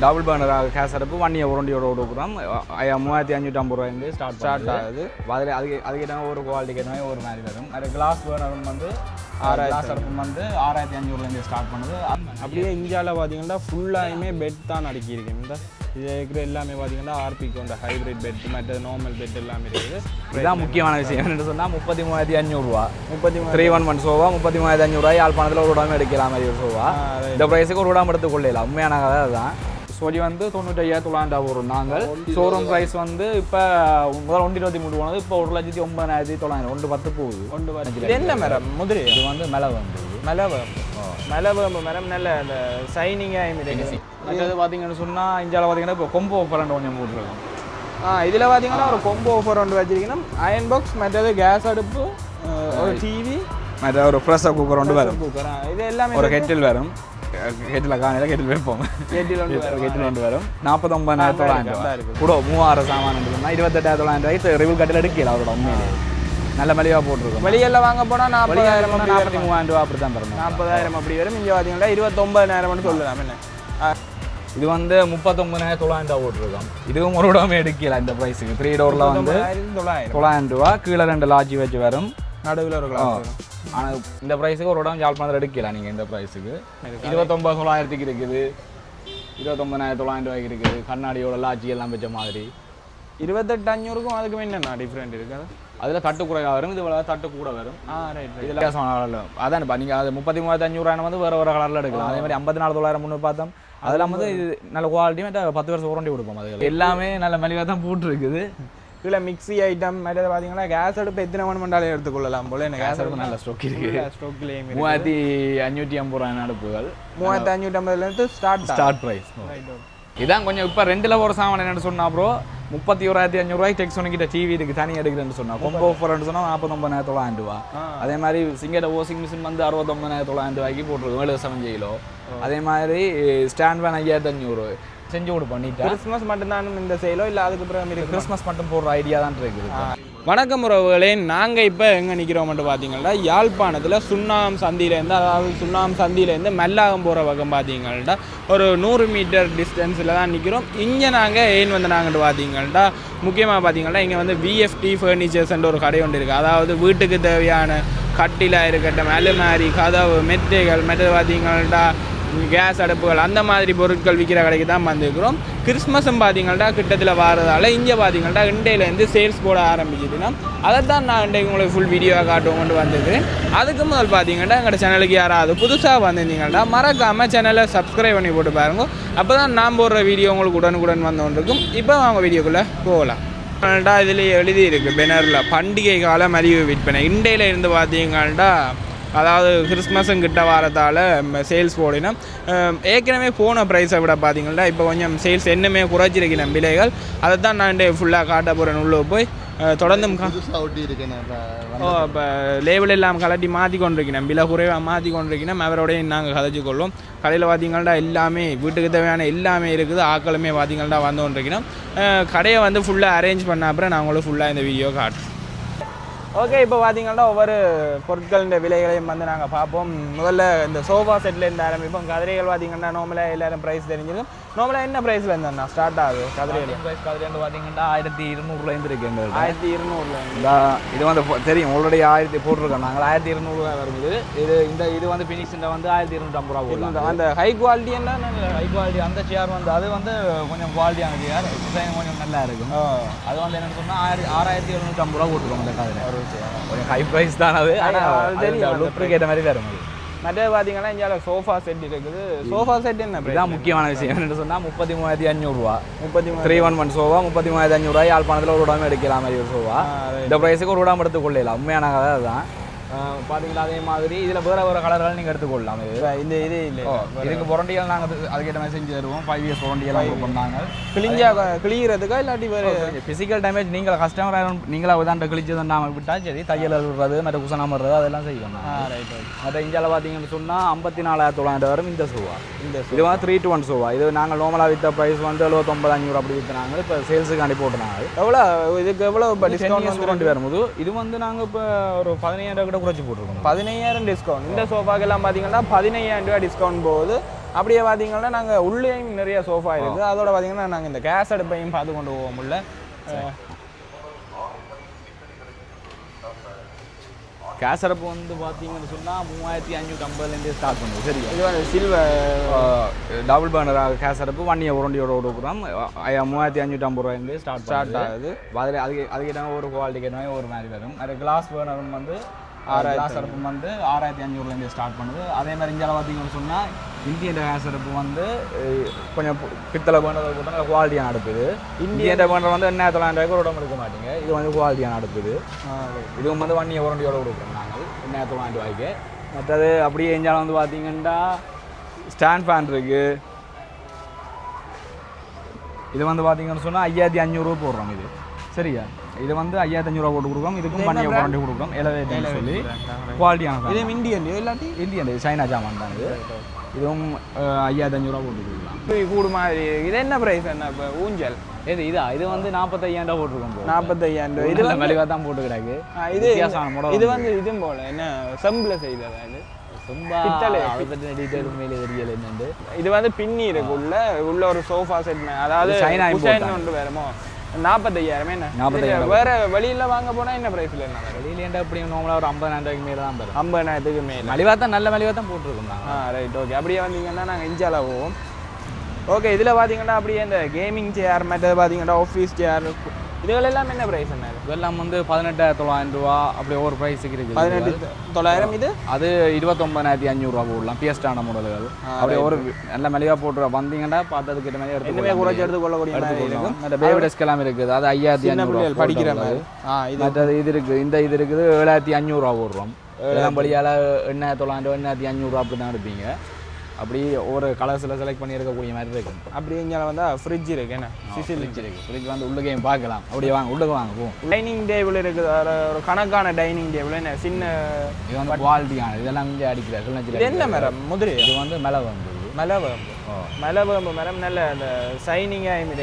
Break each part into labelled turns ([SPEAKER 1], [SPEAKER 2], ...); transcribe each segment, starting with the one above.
[SPEAKER 1] Double burner gas அடுப்பு one year உருண்டியோட கொடுக்குறோம் மூவாயிரத்தி அஞ்சூற்றி ஐம்பது ரூபாயிருந்து ஸ்டார்ட் ஸ்டார்ட் ஆகுது அதில் அதுக்கு அதுக்கிட்ட ஒரு குவாலிட்டிக்கு ஏற்ற மாதிரி ஒரு மாதிரி வரும் அது கிளாஸ் பர்னரும் வந்து ஆறாயிரம் வந்து ஆறாயிரத்தி அஞ்சூறுலேருந்து ஸ்டார்ட் பண்ணுது
[SPEAKER 2] அப்படியே இந்தியாவில் பார்த்தீங்கன்னா ஃபுல்லாயுமே பெட் தான் அடுக்கியிருக்கு இந்த இது இருக்கிற எல்லாமே பார்த்தீங்கன்னா ஆர்பிக்கு அந்த ஹைப்ரிட் பெட் மற்ற நார்மல் பெட் எல்லாமே இருக்குது
[SPEAKER 1] இதுதான் முக்கியமான விஷயம் என்னென்னு சொன்னால் முப்பத்தி மூவாயிரத்தி அஞ்சூறுரூவா
[SPEAKER 2] முப்பத்தி மூணு
[SPEAKER 1] த்ரீ ஒன் ஒன் சோவா முப்பத்தி மூவாயிரத்தி அஞ்சூறுரூவா யாழ்ப்பாணத்தில் ஒரு உடம்பு எடுக்கலாம் மாதிரி ஒரு சோவா இந்த ப்ரைஸுக்கு ஒரு உடம்பு எடுத்து உண்மையான கதை அதுதான் சொல்லி வந்து தொண்ணூற்றி தொள்ளாயிரம் வரும். நாங்கள் ஷோரூம் ப்ரைஸ் வந்து இப்போ முதல் ஒன்று இருபத்தி மூணு போனது. இப்போ ஒரு லட்சத்தி ஒன்பதாயிரத்தி தொள்ளாயிரம். ஒன்று பத்து போகுது.
[SPEAKER 2] இது என்ன மரம்? முதிரி.
[SPEAKER 1] இது வந்து மேலே வந்து.
[SPEAKER 2] மலவேம்பு மலவேம்பு மரம். நல்ல அந்த சைனிங்காக இருக்குது
[SPEAKER 1] மற்றது பார்த்தீங்கன்னு சொன்னால் இந்தியாவில் பார்த்தீங்கன்னா இப்போ கொம்போ பரண்டு கொஞ்சம் போட்டுருக்கோம்
[SPEAKER 2] ஆ இதில் பார்த்தீங்கன்னா ஒரு கொம்போ ஆஃபர் ஒன்று வச்சிருக்கீங்கன்னா அயன் பாக்ஸ் மற்றது கேஸ் அடுப்பு ஒரு டிவி
[SPEAKER 1] மற்ற ஒரு ப்ரெஷர் குக்கர் ஒன்று வரும்.
[SPEAKER 2] குக்கர் இது எல்லாமே
[SPEAKER 1] ஒரு கெட்டில் வரும். கெட்டில் காலையில் கெட்டில் வைப்போம்
[SPEAKER 2] கேட்டில் ஒன்று வரும்.
[SPEAKER 1] கெட்டில் ஒன்று வரும். நாற்பத்தொம்பதாயிரத்தி தொள்ளாயிரம் ரூபாய். கூட மூவாயிரம் சாமான் சொன்னால் இருபத்தெட்டாயிரத்தி தொள்ளாயிரம் ரூபாய்க்கு ரிவில் கட்டில் எடுக்கல அவரோட உண்மையிலே. நல்ல மலிவாக போட்டிருக்கோம்.
[SPEAKER 2] வெளியெல்லாம் வாங்க போனால் நாற்பதாயிரம்
[SPEAKER 1] நாற்பத்தி. மூவாயிரம் ரூபா அப்படி தான் தரணும்.
[SPEAKER 2] நாற்பதாயிரம் அப்படி வரும். இங்கே பார்த்தீங்கன்னா இருபத்தொம்பதாயிரம்னு சொல்லலாம். என்ன?
[SPEAKER 1] இது வந்து முப்பத்தொம்பதாயிரம் தொள்ளாயிரம் ரூபா போட்டிருக்கோம். இதுவும் ஒரு இடமே எடுக்கல இந்த ப்ரைஸுக்கு த்ரீ டோரில் வந்து
[SPEAKER 2] தொள்ளாயிரம்.
[SPEAKER 1] ரூபா கீழே ரெண்டு லாட்ஜி வச்சு வரும்.
[SPEAKER 2] நடுவில் ஒரு
[SPEAKER 1] ஆனால் இந்த ப்ரைஸுக்கு ஒரு இடம் யாழ்ப்பாணத்தில் எடுக்கலாம் நீங்கள் இந்த ப்ரைஸுக்கு இருபத்தொம்பது தொள்ளாயிரத்துக்கு இருக்குது. இருபத்தொம்பதாயிரம் தொள்ளாயிரம் ரூபாய்க்கு இருக்குது. கண்ணாடியோட லாட்ஜி எல்லாம் வச்ச மாதிரி.
[SPEAKER 2] இருபத்தெட்டு அஞ்சூறுக்கும் அதுக்கும் என்னென்ன டிஃப்ரெண்ட் இருக்குது
[SPEAKER 1] அதில் தட்டு குறையாக வரும் இதுல தட்டு கூட வரும்.
[SPEAKER 2] ஆ ரைட்
[SPEAKER 1] இதில் அதான் நீங்கள் அது முப்பத்தி மூவாயிரத்தி அஞ்சூறாயிரம் வந்து வேறு வேறு கலரில் எடுக்கலாம். அதே மாதிரி ஐம்பத்தி நாலு தொள்ளாயிரம் முன்னூறு பார்த்தோம். அதெல்லாம் வந்து இது நல்ல குவாலிட்டி மற்ற பத்து வருஷம் உரண்டி கொடுப்போம் அது எல்லாமே நல்ல மலிவாக தான் போட்டுருக்குது.
[SPEAKER 2] இதில் மிக்ஸி ஐட்டம் மற்றது பார்த்தீங்கன்னா கேஸ் அடுப்பு எத்தனை மணி மண்டாலே எடுத்துக்கொள்ளலாம் போல. என்ன கேஸ் அடுப்பு
[SPEAKER 1] நல்ல ஸ்டோக் இருக்குது
[SPEAKER 2] ஸ்டோக்லேயும்
[SPEAKER 1] மூவாயிரத்தி அஞ்சூற்றி ஐம்பது ரூபாய் அடுப்புகள்.
[SPEAKER 2] மூவாயிரத்தி அஞ்சூற்றி ஐம்பதுலேருந்து ஸ்டார்ட்
[SPEAKER 1] ஸ்டார்ட் ப்ரைஸ் இதான் கொஞ்சம் இப்போ ரெண்டில் ஒரு சாமான் என்னன்னு சொன்னா ப்ரோ முப்பத்தி ஓராயிரத்தி அஞ்சூறுவாய்க்கு டெக்ஸோனி கிட்ட டிவி இருக்கு தனி எடுக்கிறேன்னு சொன்னா கொம்போ ஆஃபர்னு சொன்னா நாற்பத்தொம்பதாயிரத்தி தொள்ளாயிரம் ரூபா. அதே மாதிரி சிங்கட வாஷிங் மிஷின் வந்து அறுபத்தொம்பதாயிரத்தி தொள்ளாயிரம் ரூபாய்க்கு போட்டிருக்கோம் ஏழு செவன் கிலோ. அதே மாதிரி ஸ்டாண்ட் ஃபேன் ஐயாயிரத்தி அஞ்சூறு செஞ்சு கொடுப்போம் நீட்டா
[SPEAKER 2] கிறிஸ்மஸ் மட்டும்தான் இந்த செயலோ இல்லை அதுக்கு பிறகு
[SPEAKER 1] கிறிஸ்மஸ் மட்டும் போடுற ஐடியா தான் இருக்குது
[SPEAKER 2] வணக்கம் உறவுகளே நாங்கள் இப்போ எங்கே நிற்கிறோம் மட்டும் பார்த்தீங்கன்னா யாழ்ப்பாணத்தில் சுண்ணாம் சந்தியிலேருந்து அதாவது சுண்ணாம் சந்தியிலேருந்து மெல்லாகம் போகிற பக்கம் பார்த்தீங்கன்னா ஒரு நூறு மீட்டர் டிஸ்டன்ஸில் தான் நிற்கிறோம் இங்கே நாங்கள் ஏன் வந்து நாங்கள் பார்த்தீங்கன்னா முக்கியமாக பார்த்தீங்கன்னா இங்கே வந்து விஎஃப்டி ஃபர்னிச்சர்ஸ்ன்ற ஒரு கடை ஒன்று இருக்குது அதாவது வீட்டுக்கு தேவையான கட்டிலாக இருக்கட்டும் அலுமாரி கதவு மெத்தைகள் மெத்தை பார்த்தீங்கன்னா கேஸ் அடுப்புகள் அந்த மாதிரி பொருட்கள் விற்கிற கடைக்கு தான் வந்திருக்கிறோம். கிறிஸ்மஸும் பார்த்தீங்கன்னா கிட்டத்தில் வாரதால இங்கே பார்த்தீங்கன்னா இண்டையிலேருந்து சேல்ஸ் போட ஆரம்பிச்சிதுன்னா அதை தான் நான் இன்றைக்கு உங்களுக்கு ஃபுல் வீடியோவாக காட்டுவோம் கொண்டு வந்திருக்கிறேன். அதுக்கு முதல் பார்த்தீங்கன்னா எங்களோட சேனலுக்கு யாராவது புதுசாக வந்திருந்தீங்கன்னா மறக்காமல் சேனலை சப்ஸ்கிரைப் பண்ணி போட்டு பாருங்க. அப்போ தான் நான் போடுற வீடியோ உங்களுக்கு உடனுக்குடன் வந்து கொண்டிருக்கும். இப்போ அவங்க வீடியோக்குள்ளே போகலாம். இதில் எழுதிருக்கு பெனரில் பண்டிகை கால மலிவு விற்பனை. இண்டையில் இருந்து பார்த்தீங்கன்னா அதாவது கிறிஸ்மஸும் கிட்ட வாரத்தால் சேல்ஸ் போடினோம் அஹ் ஏற்கனவே போன ப்ரைஸை விட பார்த்தீங்கன்னா இப்போ கொஞ்சம் சேல்ஸ் என்னமே குறைச்சிருக்கணும் விலைகள். அதை தான் நான் ஃபுல்லாக காட்ட போகிறேன் உள்ளே போய். தொடர்ந்தும் ஓ இப்போ லேபிள் எல்லாம் கலட்டி மாற்றி கொண்டிருக்கணும். விலை குறைவாக மாற்றி கொண்டிருக்கணும். அவரோடய நாங்கள் கதைச்சு கொள்வோம் கடையில் பார்த்தீங்கன்னா எல்லாமே வீட்டுக்கு தேவையான எல்லாமே இருக்குது. ஆக்களுமே பார்த்தீங்கன்னா வந்து கொண்டிருக்கணும். கடையை வந்து ஃபுல்லாக அரேஞ்ச் பண்ண அப்புறம் நான் உங்களுக்கு ஃபுல்லாக இந்த வீடியோ காட்டுறேன். ஓகே இப்போ பார்த்தீங்கன்னா ஒவ்வொரு பொருட்களின் விலைகளையும் வந்து நாங்கள் பார்ப்போம். முதல்ல இந்த சோஃபா செட்டில் இருந்து ஆரம்பிப்போம். கதிரைகள் பார்த்தீங்கன்னா நார்மலாக எல்லாரும் ப்ரைஸ் தெரிஞ்சிடும். நார்மலாக என்ன ப்ரைஸில் இருந்தா ஸ்டார்ட் ஆகுது. கதிரைகள்.
[SPEAKER 1] ப்ரைஸ் கதிரேண்டு பார்த்தீங்கன்னா ஆயிரத்தி இருநூறுலேருந்து இருக்கு எங்கள்கிட்ட
[SPEAKER 2] ஆயிரத்தி இருநூறுல
[SPEAKER 1] இது வந்து தெரியும். ஆல்ரெடி ஆயிரத்தி போட்டிருக்கோம். நாங்கள் ஆயிரத்தி இருநூறுவா வருது. இது இந்த இது வந்து ஃபினிஷில் வந்து ஆயிரத்தி இருநூற்றம்பது ரூபா போடலாம்
[SPEAKER 2] அந்த ஹை குவாலிட்டி என்ன?
[SPEAKER 1] ஹை குவாலிட்டி அந்த சேர் வந்து அது வந்து கொஞ்சம் குவாலிட்டியான சேர் கொஞ்சம் நல்லா இருக்கும். அது வந்து என்னன்னு சொன்னால் ஆயிரத்தி ஆறாயிரத்தி எழுநூற்றம்பது ரூபா போட்டுருக்கோம் இந்த காதில் கொஞ்சம் ஹை ப்ரைஸ் தான் அது ஆனால் லுக்கு ஏற்ற மாதிரி வரும் அது
[SPEAKER 2] மற்றது பார்த்தீங்கன்னா இங்கே சோஃபா செட் இருக்குது சோஃபா செட் என்ன?
[SPEAKER 1] இதுதான் முக்கியமான விஷயம் என்னன்னு சொன்னால் முப்பத்தி மூவாயிரத்தி அஞ்சூறுரூவா
[SPEAKER 2] முப்பத்தி மூணு
[SPEAKER 1] த்ரீ ஒன் ஒன் சோவா முப்பத்தி மூவாயிரத்தி அஞ்சூறுவா யாழ்ப்பாணத்தில் ஒரு உடம்பு எடுக்கலாம் மாதிரி ஒரு
[SPEAKER 2] right.
[SPEAKER 1] இந்த ப்ரைஸுக்கு ஒரு உடம்பு எடுத்து கொள்ளலாம் உண்மையான கதை அதுதான் ஆ, பாத்தீங்களா அதே மாதிரி. இதில் வேற வேற கலர்கள் நீங்கள் எடுத்துக்கொள்ளலாம்.
[SPEAKER 2] இந்த இது இல்லை.
[SPEAKER 1] இதுக்கு புரண்டிகள் நாங்கள் அதுக்கேற்ற மாதிரி செஞ்சு தருவோம். ஃபைவ் இயர்ஸ் புரண்டிகள் பண்ணாங்க
[SPEAKER 2] கிழிஞ்சா கிளியறதுக்கா இல்லாட்டி வேறு?
[SPEAKER 1] ஃபிசிக்கல் டேமேஜ் நீங்கள் கஸ்டமர் நீங்களா உதாண்ட கிழிச்சு தான் விட்டா சரி. தையல் விடுறது மற்ற குசனம் வர்றது அதெல்லாம் செய்யணும்
[SPEAKER 2] ரைட்
[SPEAKER 1] மற்ற இந்தியாவில் பார்த்தீங்கன்னு சொன்னால் ஐம்பத்தி நாலாயிரத்தி தொள்ளாயிரம் வரும் இந்த சூவா
[SPEAKER 2] இந்த
[SPEAKER 1] இது வந்து த்ரீ டு ஒன் சூவா இது நாங்கள் நார்மலாக விற்ற ப்ரைஸ் வந்து எழுபத்தொம்பது அஞ்சூறு அப்படி விற்றுனாங்க இப்போ சேல்ஸுக்கு அனுப்பி போட்டுனாங்க.
[SPEAKER 2] எவ்வளோ இதுக்கு எவ்வளோ இப்போ டிஸ்கவுண்ட்
[SPEAKER 1] வந்து வரும்போது இது வந்து நாங்கள் இப்போ ஒரு பதினையாயிரம் கிட்ட குறைச்சி போட்டிருக்கோம்.
[SPEAKER 2] பதினையாயிரம் டிஸ்கவுண்ட் இந்த சோஃபாக்கெல்லாம் பார்த்தீங்கன்னா பதினையாயிரம் ரூபாய் டிஸ்கவுண்ட் போகுது. அப்படியே பார்த்தீங்கன்னா நாங்கள் உள்ளேயும் நிறைய சோஃபா இருக்குது. அதோட பார்த்தீங்கன்னா நாங்கள் இந்த கேஸ் அடுப்பையும் பார்த்து கொண்டு போக முடியல. அஹ்,
[SPEAKER 1] கேசரப்பு வந்து பார்த்தீங்கன்னு சொன்னால் மூவாயிரத்தி அஞ்சூற்றி ஐம்பதுலேருந்தே ஸ்டார்ட் பண்ணுது. சரியா?
[SPEAKER 2] இது வந்து சில்வர்
[SPEAKER 1] டபுள் பர்னர் கேசரப்பு ஒன் இயர் உரண்டியோட கொடுக்குறோம் மூவாயிரத்தி அஞ்சூற்றி ஐம்பது ரூபாயிலேருந்து ஸ்டார்ட்
[SPEAKER 2] ஸ்டார்ட் ஆகுது.
[SPEAKER 1] அதில் அதுக்கு அதுக்கிட்ட ஒரு குவாலிட்டி கேட்டால் ஒரு மாதிரி வரும். அது கிளாஸ் பர்னரும் வந்து அடுப்பு வந்து ஆறாயிரத்தி அஞ்சூறுலேருந்து ஸ்டார்ட் பண்ணுது. அதே மாதிரி இங்கே பார்த்தீங்கன்னு சொன்னால் இந்தியன் அடுப்பு வந்து கொஞ்சம் பித்தளை நல்ல குவாலிட்டியான அடுப்பு இது இந்தியன் பர்னர் வந்து என்ன தொள்ளாயிரம் ஒரு எடுக்க மாட்டீங்க. இது வந்து குவாலிட்டியான அடுப்பு இது இதுவும் வந்து இயர் உரண்டியோட கொடுக்குறோம் நாங்கள். என்ன தொள்ளாயிரம் ரூபாய்க்கு. மற்றது அப்படியே எஞ்சாலும் வந்து பார்த்தீங்கன்னா ஸ்டாண்ட் ஃபேன் இருக்குது இது வந்து பார்த்தீங்கன்னு சொன்னால் ஐயாயிரத்தி அஞ்சூறுரூவா போடுறோம் இது. சரியா? இது வந்து ஐயாயிரத்தி அஞ்சூறுவா போட்டு கொடுக்குறோம். இதுக்கும் பண்ணி வாரண்டி கொடுக்குறோம். எலவேட்னு சொல்லி. குவாலிட்டியான
[SPEAKER 2] இதே இந்தியன் இல்லாட்டி?
[SPEAKER 1] இந்தியன் சைனா ஜாமான் தான் இது. இதுவும் ஐயாயிரத்தி அஞ்சூறுவா போட்டு கொடுக்கலாம்.
[SPEAKER 2] கூடு மாதிரி. இது என்ன ப்ரைஸ் என்ன? இப்போ ஊஞ்சல்.
[SPEAKER 1] இது இதா? இது வந்து நாற்பத்தையாயிரம் ரூபா போட்டிருக்கோம்.
[SPEAKER 2] நாற்பத்தையாயிரம் ரூபாய் இது
[SPEAKER 1] இது மெலிவாக தான் போட்டு கிடக்கு
[SPEAKER 2] இது இது வந்து இதுவும் போல. என்ன செம்பில் செய்ததா இது? இது வந்து பின்னி இருக்கு உள்ள. உள்ள ஒரு சோஃபா செட் அதாவது
[SPEAKER 1] இது China import
[SPEAKER 2] நாற்பத்தையாயிரம் என்ன?
[SPEAKER 1] 45,000
[SPEAKER 2] இது வேற வெளியில வாங்க போனா என்ன பிரைஸ்ல என்ன வரும்
[SPEAKER 1] வெளியிலேண்டா இப்படி நார்மலாக ஒரு ஐம்பதாயிரம் ரூபாய்க்கு மேலே தான் தரும்
[SPEAKER 2] ஐம்பதாயிரத்துக்கு மேல.
[SPEAKER 1] மலிவாக தான் நல்ல மலிவாக தான் போட்டிருக்கோம்
[SPEAKER 2] ஆ ரைட் ஓகே அப்படியே வந்தீங்கன்னா நாங்கள் இஞ்சால போவோம். ஓகே இதில் பார்த்தீங்கன்னா அப்படியே இந்த கேமிங் சேர் மற்றது பார்த்தீங்கன்னா ஆஃபீஸ் சேர் இதுகள் எல்லாம் என்ன ப்ரைஸ் என்ன?
[SPEAKER 1] இதெல்லாம் வந்து பதினெட்டாயிரத்தி தொள்ளாயிரம் ரூபா அப்படி ஒரு ப்ரைஸுக்கு இருக்குது.
[SPEAKER 2] பதினெட்டு தொள்ளாயிரம் இது?
[SPEAKER 1] அது இருபத்தொம்பதாயிரத்தி அஞ்சூறுரூவா போடலாம் பிஎஸ்டான மாடல்கள் அப்படி ஒரு நல்ல மலிவாக போட்டு வந்தீங்கன்னா பார்த்ததுக்கு ஏற்ற மாதிரி எடுத்து
[SPEAKER 2] குறைச்சி எடுத்து கொள்ளக்கூடிய இருக்கும்.
[SPEAKER 1] மற்ற பேபி டெஸ்க் எல்லாம் இருக்குது. அது ஐயாயிரத்தி அஞ்சூறு
[SPEAKER 2] படிக்கிற மாதிரி.
[SPEAKER 1] மற்றது இது இருக்குது. இந்த இது இருக்குது ஏழாயிரத்தி அஞ்சூறுரூவா போடுறோம். ஏழாம் படியால் எண்ணாயிரத்தி தொள்ளாயிரம் எண்ணாயிரத்தி அஞ்சூறுரூவா அப்படி தான் எடுப்பீங்க. அப்படி ஒரு கலர்ஸில் செலக்ட் பண்ணி எடுக்கக்கூடிய மாதிரி இருக்கும்
[SPEAKER 2] அப்படி இங்கே வந்தா ஃப்ரிட்ஜ் இருக்கு என்ன? சிசில்
[SPEAKER 1] ஃப்ரிட்ஜ் இருக்குது ஃப்ரிட்ஜ் வந்து உள்ளுக்கையும் பார்க்கலாம். அப்படியே வாங்க உள்ளுக்கு வாங்க போவோம்
[SPEAKER 2] டைனிங் டேபிள் இருக்குது ஒரு கணக்கான டைனிங் டேபிள் என்ன? சின்ன
[SPEAKER 1] இது வந்து குவாலிட்டியான இதெல்லாம் இங்கே அடிக்கிறார்
[SPEAKER 2] இது என்ன மரம்? முதிரை
[SPEAKER 1] இது வந்து மேலே வந்து.
[SPEAKER 2] மலவேம்பு மலவேம்பு மரம் நல்ல அந்த சைனிங்காக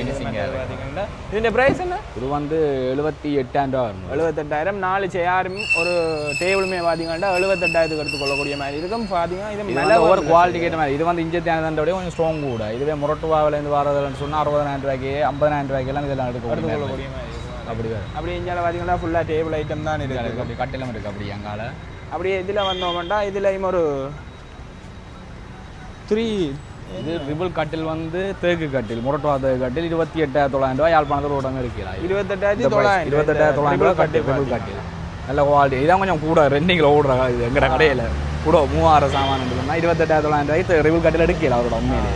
[SPEAKER 2] பார்த்தீங்கன்னா இதோட ப்ரைஸ் என்ன
[SPEAKER 1] இது வந்து எழுபத்தி எட்டாயிரம் ரூபா வரும்
[SPEAKER 2] எழுபத்தெட்டாயிரம் நாலு சேரும் ஒரு டேபிளுமே பார்த்தீங்கன்னா எழுபத்தெட்டாயிரத்துக்கு எடுத்து கொள்ளக்கூடிய மாதிரி இருக்கும் பார்த்தீங்கன்னா இது
[SPEAKER 1] நல்ல ஒரு குவாலிட்டி கேட்ட மாதிரி இது வந்து இஞ்சி தேனதண்டோடய கொஞ்சம் ஸ்ட்ராங் கூட இதுவே முரட்டுவாவிலேருந்து வரதுன்னு சொன்னால் அறுபதாயிரம் ரூபாய்க்கு ஐம்பதாயிரம் ரூபாய்க்கெல்லாம் இதெல்லாம் எடுக்க
[SPEAKER 2] எடுத்து கொள்ளக்கூடிய மாதிரி
[SPEAKER 1] அப்படி
[SPEAKER 2] அப்படி இஞ்சால பார்த்தீங்கன்னா ஃபுல்லாக டேபிள் ஐட்டம் தான் இருக்குது
[SPEAKER 1] அப்படி கட்டிலும் இருக்குது அப்படி எங்கால
[SPEAKER 2] அப்படியே இதில் வந்தோம்னா இதுலேயும் ஒரு த்ரீ
[SPEAKER 1] இது ரிபிள் கட்டில் வந்து தேக்கு கட்டில் முரட்டுவா தேக்கு கட்டில் இருபத்தி எட்டாயிரத்தி தொள்ளாயிரம் ரூபாய் யாழ்ப்பாணத்தில் உடம்பு இருக்கிறா
[SPEAKER 2] இருபத்தெட்டாயிரத்தி தொள்ளாயிரம்.
[SPEAKER 1] இருபத்தெட்டாயிரத்தி தொள்ளாயிரம் ரூபாய் கட்டில் ரிபிள் கட்டில். நல்ல குவாலிட்டி இதான் கொஞ்சம் கூட ரெண்டிங்கில் ஓடுற இது. எங்கட கடையில். கூட மூவாயிரம் சாமான் சொன்னால் இருபத்தெட்டாயிரத்தி தொள்ளாயிரம் ரூபாய்க்கு ரிபிள் கட்டில் எடுக்கல அவரோட உண்மையிலே.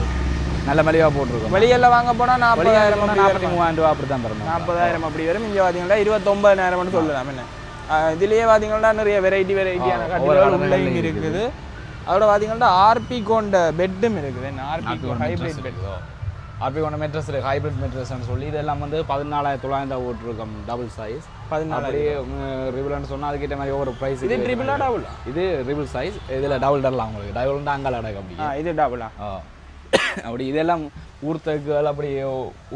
[SPEAKER 1] நல்ல மலிவாக போட்டிருக்கோம்.
[SPEAKER 2] வெளியெல்லாம் வாங்க போனால் நாற்பதாயிரம்
[SPEAKER 1] நாற்பத்தி மூவாயிரம் ரூபா அப்படி தான் தரணும்.
[SPEAKER 2] நாற்பதாயிரம் அப்படி வரும். இங்கே பார்த்தீங்கன்னா இருபத்தொம்பதாயிரம்னு சொல்லலாம். என்ன? இதுலயே பார்த்தீங்கன்னா நிறைய வெரைட்டி வெரைட்டியான கட்டில்கள்
[SPEAKER 1] கட்டிலும்
[SPEAKER 2] இருக்குது. அதோட பார்த்தீங்கன்னா ஆர்பி கொண்ட பெட்டும் இருக்குது. என்ன ஆர்பி ஹைபிரிட் பெட்
[SPEAKER 1] ஆர்பி கொண்ட மெட்ரஸ் இருக்கு. ஹைபிரிட் மெட்ரஸ்னு சொல்லி இதெல்லாம் வந்து பதினாலாயிரத்தி தொள்ளாயிரம் ஓட்டிருக்கோம். டபுள் சைஸ்
[SPEAKER 2] பதினாலு
[SPEAKER 1] ரிபிள்னு சொன்னால் அதுக்கிட்ட மாதிரி ஒவ்வொரு ப்ரைஸ்
[SPEAKER 2] இது ட்ரிபிளா டபுளா
[SPEAKER 1] இது ரிபிள் சைஸ் இதில் டபுள் டர்லாம் உங்களுக்கு. டபுள் அங்கால அடக்கு அப்படி.
[SPEAKER 2] இது டபுளா.
[SPEAKER 1] அப்படி இதெல்லாம் ஊர் தெக்குகள் அப்படி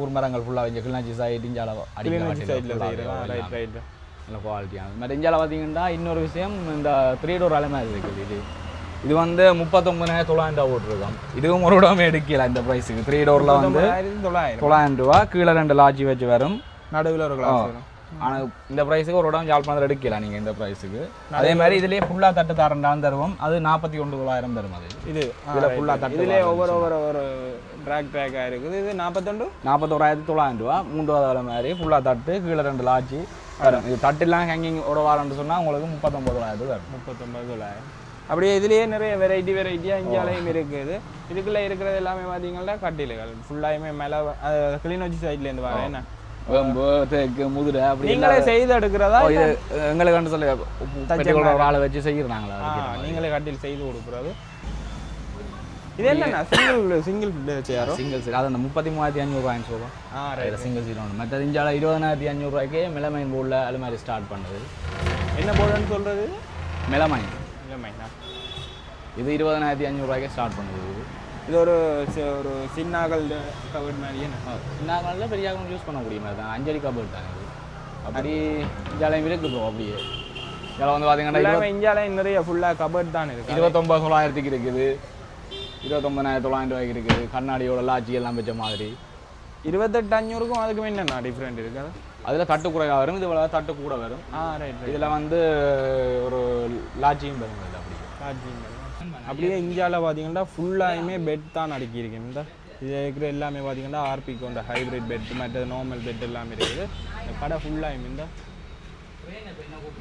[SPEAKER 1] ஊர் மரங்கள் ஃபுல்லாக இங்கே கிளிநாச்சி சைட் இஞ்சால அடிக்க நல்ல குவாலிட்டியான மற்ற இஞ்சால பார்த்தீங்கன்னா இன்னொரு விஷயம் இந்த த்ரீ டோர் அலைமாரி இருக்குது இது. இது வந்து முப்பத்தொம்பதாயிரம் தொள்ளாயிரம் ரூபா போட்டிருக்கோம். இதுவும் ஒரு இடமே எடுக்கல இந்த ப்ரைஸுக்கு த்ரீ டோரில் வந்து
[SPEAKER 2] தொள்ளாயிரம்.
[SPEAKER 1] தொள்ளாயிரம் ரூபா கீழே ரெண்டு லாட்ஜி வச்சு வரும்.
[SPEAKER 2] நடுவில் ஒரு
[SPEAKER 1] ஆனால் இந்த ப்ரைஸுக்கு ஒரு இடம் யாழ்ப்பாணத்தில் எடுக்கலாம் நீங்கள் இந்த ப்ரைஸுக்கு அதே மாதிரி இதுலேயே ஃபுல்லாக தட்டு தரண்டான்னு தருவோம். அது நாற்பத்தி ஒன்று தொள்ளாயிரம் தரும் அது.
[SPEAKER 2] இது
[SPEAKER 1] இதுல ஆ தட்டு
[SPEAKER 2] இதுல
[SPEAKER 1] வரும்
[SPEAKER 2] ஒவ்வொரு ஒவ்வொரு ஒரு ட்ராக் ட்ராக்காக இருக்குது. இது நாற்பத்தொண்டு
[SPEAKER 1] நாற்பத்தோராயிரத்தி தொள்ளாயிரம் ரூபா மூன்றாவது மாதிரி ஃபுல்லாக தட்டு கீழே ரெண்டு லாட்ஜி வரும். இது தட்டுலாம் ஹேங்கிங் ஓட வாரம்னு சொன்னால் உங்களுக்கு முப்பத்தொம்பதாயிரத்து வரும்
[SPEAKER 2] முப்பத்தொம்பது தொள்ளாயிரம். அப்படியே இதுலயே நிறைய வெரைட்டி வெரைட்டியாக இந்தியாலையும் இருக்குது. இதுக்குள்ள இருக்கிறது எல்லாமே பார்த்தீங்கன்னா கட்டில்கள். ஃபுல்லாயுமே மேலே கிளிநொச்சி சைட்லேருந்து வரேன் என்ன?
[SPEAKER 1] தேக்கு முதுரை அப்படி
[SPEAKER 2] நீங்களே செய்து எடுக்கிறதா
[SPEAKER 1] இது எங்களுக்கு வந்து சொல்லி ஆளை வச்சு செய்கிறாங்களா
[SPEAKER 2] ஆ, நீங்களே கட்டில் செய்து கொடுக்குறது. இது என்னண்ணா சிங்கிள் சிங்கிள் சேரோ
[SPEAKER 1] சிங்கிள் சீட் அது அந்த முப்பத்தி மூவாயிரத்தி அஞ்சூறுவாயின்னு சொல்லுவோம்.
[SPEAKER 2] ஆ
[SPEAKER 1] சிங்கிள் சீட் ஒன்று மற்ற இஞ்சால இருபதனாயிரத்தி அஞ்சூறுவாய்க்கே மெலமைன் போர்டில் அது மாதிரி ஸ்டார்ட் பண்ணுது
[SPEAKER 2] என்ன போர்டுன்னு சொல்றது?
[SPEAKER 1] மெலமைன்
[SPEAKER 2] இல்லைமைண்ணா
[SPEAKER 1] இது இருபதனாயிரத்தி அஞ்சூறுவாய்க்கே ஸ்டார்ட் பண்ணுது இது.
[SPEAKER 2] ஒரு ஒரு சின்னாகல் கவர்ட் மாதிரி என்ன?
[SPEAKER 1] சின்ன காலில் பெரிய யூஸ் பண்ணக்கூடிய மாதிரி தான் அஞ்சடி கபர்ட் தான் இது. அப்படி இஞ்சாலையும் இருக்குது ப்ரோ அப்படியே. இதில் வந்து பார்த்தீங்கன்னா
[SPEAKER 2] எல்லாமே இந்தியாவில் நிறைய ஃபுல்லாக கபர்ட் தான் இருக்கு.
[SPEAKER 1] இருபத்தொம்பது தொள்ளாயிரத்துக்கு இருக்குது. இருபத்தொம்பதாயிரத்தி தொள்ளாயிரம் ரூபாய்க்கு இருக்குது. கண்ணாடியோட லாட்சி எல்லாம் வச்ச மாதிரி.
[SPEAKER 2] இருபத்தெட்டு அஞ்சூறுக்கும் அதுக்கும் என்னண்ணா டிஃப்ரெண்ட் இருக்குது
[SPEAKER 1] அதில் தட்டு குறையாக வரும் இது தட்டு கூட வரும்.
[SPEAKER 2] ஆ ரைட் ரைட்
[SPEAKER 1] இதில் வந்து ஒரு லாட்சியும் வரும் இதில் அப்படி.
[SPEAKER 2] அப்படியே இந்தியாவில் பார்த்தீங்கன்னா ஃபுல்லாயுமே பெட் தான் அடுக்கியிருக்கேன். இந்த இது இருக்கிற எல்லாமே பார்த்தீங்கன்னா ஆர்பி கொண்ட ஹைப்ரிட் பெட் மற்ற நார்மல் பெட் எல்லாமே இருக்குது. இந்த கடை ஃபுல்லாயுமே இந்த